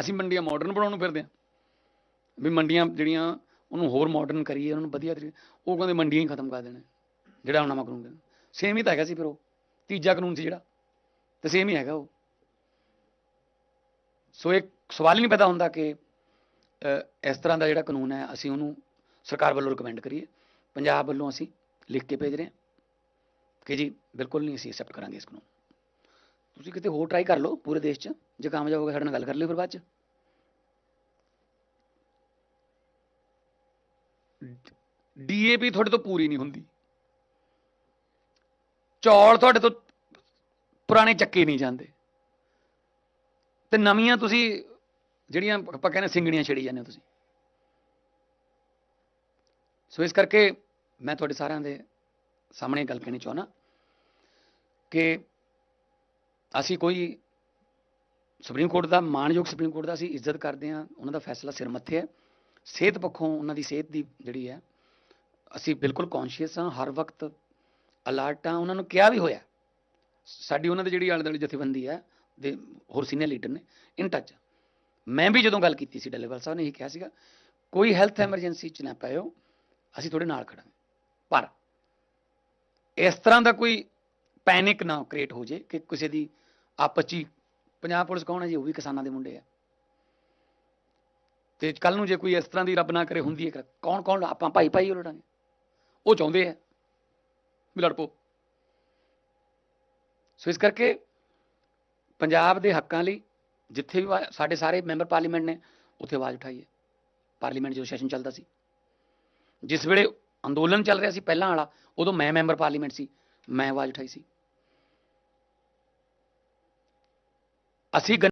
ਅਸੀਂ ਮੰਡੀਆਂ ਮਾਡਰਨ ਬਣਾਉਣ ਨੂੰ ਫਿਰਦੇ ਹਾਂ। ਵੀ ਮੰਡੀਆਂ ਜਿਹੜੀਆਂ ਉਹਨੂੰ ਹੋਰ ਮਾਡਰਨ ਕਰੀਏ, ਉਹਨਾਂ ਨੂੰ ਵਧੀਆ ਤਰੀਕੇ ਉਹ ਕਹਿੰਦੇ ਮੰਡੀਆਂ ਹੀ ਖਤਮ ਕਰ ਦੇਣਾ। ਜਿਹੜਾ ਹੁਣ ਨਵਾਂ ਕਾਨੂੰਨ ਸੇਮ ਹੀ ਤਾਂ ਹੈਗਾ ਸੀ ਫਿਰ ਉਹ। ਤੀਜਾ ਕਾਨੂੰਨ ਸੀ ਜਿਹੜਾ। ਤੇ ਸੇਮ ਹੀ ਹੈਗਾ ਉਹ। ਸੋ ਇੱਕ ਸਵਾਲ ਹੀ ਨਹੀਂ ਪੈਦਾ ਹੁੰਦਾ ਕਿ ਇਸ ਤਰ੍ਹਾਂ ਦਾ ਜਿਹੜਾ ਕਾਨੂੰਨ ਹੈ, ਅਸੀਂ ਉਹਨੂੰ ਸਰਕਾਰ ਵੱਲੋਂ ਰਿਕਮੈਂਡ ਕਰੀਏ। ਪੰਜਾਬ ਵੱਲੋਂ ਅਸੀਂ ਲਿਖ ਕੇ ਭੇਜ ਰਹੇ ਹਾਂ। ਕਿ ਜੀ, ਬਿਲਕੁਲ ਨਹੀਂ ਅਸੀਂ ਐਕਸੈਪਟ ਕਰਾਂਗੇ ਇਸ ਕਾਨੂੰਨ ਤੁਸੀਂ ਕਿਤੇ ਹੋਰ ਟਰਾਈ ਕਰ ਲਓ ਪੂਰੇ ਦੇਸ਼ 'ਚ, ਜੇ ਕਾਮਯਾਬ ਹੋ ਗਏ ਸਾਡੇ ਨਾਲ ਗੱਲ ਕਰ ਲਿਓ ਫਿਰ ਬਾਅਦ 'ਚ। ਡੀਏਪੀ ਤੁਹਾਡੇ ਤੋਂ ਪੂਰੀ ਨਹੀਂ ਹੁੰਦੀ। ਚੌਲ ਤੁਹਾਡੇ ਤੋਂ ਪੁਰਾਣੇ ਚੱਕੇ ਨਹੀਂ ਜਾਂਦੇ। ਤੇ ਨਵੀਆਂ ਤੁਸੀਂ ਜਿਹੜੀਆਂ ਆਪਾਂ ਕਹਿੰਦੇ ਸਿੰਗਣੀਆਂ ਛੇੜੀ ਜਾਂਦੇ ਹੋ ਤੁਸੀਂ। ਸੋ ਇਸ ਕਰਕੇ ਮੈਂ ਤੁਹਾਡੇ ਸਾਰਿਆਂ ਦੇ ਸਾਹਮਣੇ ਗੱਲ ਕਹਿਣੀ ਚਾਹੁੰਦਾ ਕਿ ਅਸੀਂ ਕੋਈ ਸੁਪਰੀਮ ਕੋਰਟ ਦਾ ਮਾਨਯੋਗ ਸੁਪਰੀਮ ਕੋਰਟ ਦਾ ਅਸੀਂ ਇੱਜ਼ਤ ਕਰਦੇ ਹਾਂ। ਉਹਨਾਂ ਦਾ ਫੈਸਲਾ ਸਿਰ ਮੱਥੇ ਹੈ। ਸਿਹਤ ਪੱਖੋਂ ਉਹਨਾਂ ਦੀ ਸਿਹਤ ਦੀ ਜਿਹੜੀ ਹੈ, ਅਸੀਂ ਬਿਲਕੁਲ ਕੌਨਸ਼ੀਅਸ ਹਾਂ। ਹਰ ਵਕਤ ਅਲਰਟ ਹਾਂ। ਉਹਨਾਂ ਨੂੰ ਕਿਹਾ ਵੀ ਹੋਇਆ। ਸਾਡੀ ਉਹਨਾਂ ਦੀ ਜਿਹੜੀ ਆਲੇ ਦੁਆਲੇ ਜਥੇਬੰਦੀ ਹੈ, ਦੇ ਹੋਰ ਸੀਨੀਅਰ ਲੀਡਰ ਨੇ ਇਨ ਟੱਚ ਮੈਂ ਵੀ ਜਦੋਂ ਗੱਲ ਕੀਤੀ ਸੀ ਡੱਲੇਵਾਲ ਸਾਹਿਬ ਨੇ ਇਹ ਕਿਹਾ ਸੀਗਾ, ਕੋਈ ਹੈਲਥ ਐਮਰਜੈਂਸੀ ਚ ਨਾ ਪਾਇਓ ਅਸੀਂ ਤੁਹਾਡੇ ਨਾਲ ਖੜਾਂਗੇ ਪਰ ਇਸ ਤਰ੍ਹਾਂ ਦਾ ਕੋਈ ਪੈਨਿਕ ਨਾ ਕ੍ਰੀਏਟ ਹੋ ਜੇ ਕਿ ਕਿਸੇ ਦੀ ਆਪਸ 'ਚ ਪੰਜਾਬ ਪੁਲਿਸ ਕੌਣ ਹੈ ਜੀ? ਉਹ ਵੀ ਕਿਸਾਨਾਂ ਦੇ ਮੁੰਡੇ ਆ। ਤੇ ਕੱਲ ਨੂੰ ਜੇ ਕੋਈ ਇਸ ਤਰ੍ਹਾਂ ਦੀ ਰੱਬ ਨਾ ਕਰੇ, ਹੁੰਦੀ ਹੈ ਕੌਣ ਕੌਣ? ਆਪਾਂ ਭਾਈ ਭਾਈ ਉਹ ਲੜਾਂਗੇ। ਉਹ ਚਾਹੁੰਦੇ ਆ ਵੀ ਲੜ ਪੋ ਸੋ ਇਸ ਕਰਕੇ ਪੰਜਾਬ ਦੇ ਹੱਕਾਂ ਲਈ ਜਿੱਥੇ ਵੀ ਵਾ- ਸਾਡੇ ਸਾਰੇ ਮੈਂਬਰ ਪਾਰਲੀਮੈਂਟ ਨੇ, ਉੱਥੇ ਆਵਾਜ਼ ਉਠਾਈ ਹੈ। ਪਾਰਲੀਮੈਂਟ ਜਦੋਂ ਸੈਸ਼ਨ ਚੱਲਦਾ ਸੀ। ਜਿਸ ਵੇਲੇ ਅੰਦੋਲਨ ਚੱਲ ਰਿਹਾ ਸੀ ਪਹਿਲਾਂ ਵਾਲਾ, ਉਦੋਂ ਮੈਂ ਮੈਂਬਰ ਪਾਰਲੀਮੈਂਟ ਸੀ। ਮੈਂ ਆਵਾਜ਼ ਉਠਾਈ ਸੀ। ਅਸੀਂ